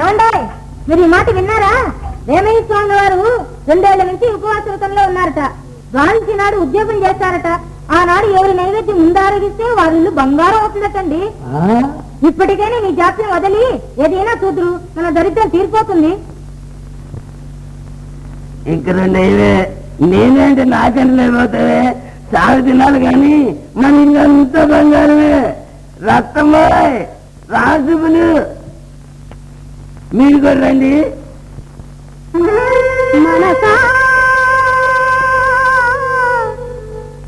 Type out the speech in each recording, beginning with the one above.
ఏమండే? మీరు ఈ మాట విన్నారా? వేమయ్య స్వామి వారు రెండేళ్ళ నుంచి ఉపవాస వ్రతంలో ఉన్నారట. గాంధీ నాడు ఉద్యోగం చేస్తారట ఆనాడు ఎవరి నైవేద్యం ముందారగిస్తే వారి ఇల్లు బంగారం అవుతుందటండి. ఇప్పటికైనా నీ జాప్యం వదిలి ఏదైనా చూదురు మన దరిద్రం తీరిపోతుంది. ఇక్కడ నేనే నేనేంటి లేకపోతే సాగు తినాలి కానీ మన ఇంకంతా బంగారమే. రక్తమో రాసుకులు మీరు కూడా రండి. మనసా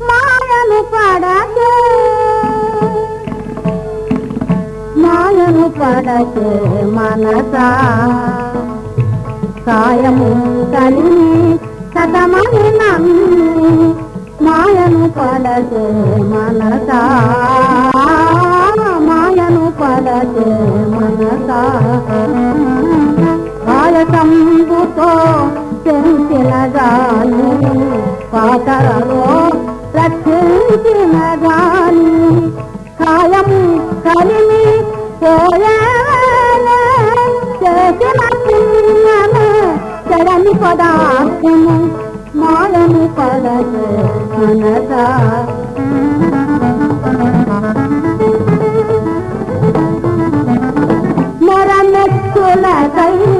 మాయను పడకు. మాయను పడకు మనసా. కాయము కలిని సదమని నమ్మి మాయను పడకు మనసా. మాయను పడకే మనసా. కాయతంబుతో పెంచిన గాని పాతరలో రక్షించిన గాలి. కాయము కలిమి చేసిన పుణ్యమే చెడని పదార్థము మాయము పడదు మనసా. మొరమెత్తులకై చేసిన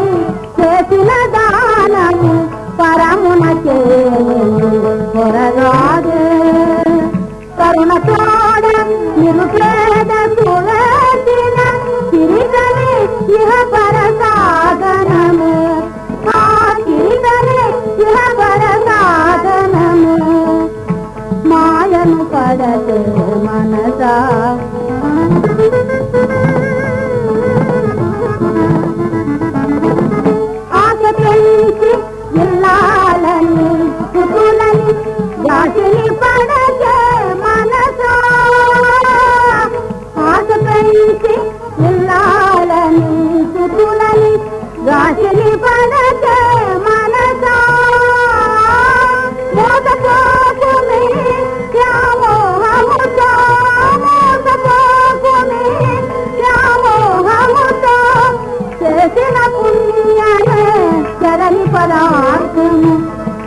రాశిని పలకే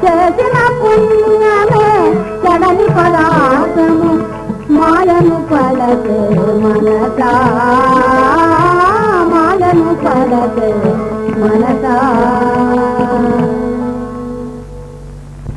చేసిన పుణ్యమే పదార్థము. మనసా.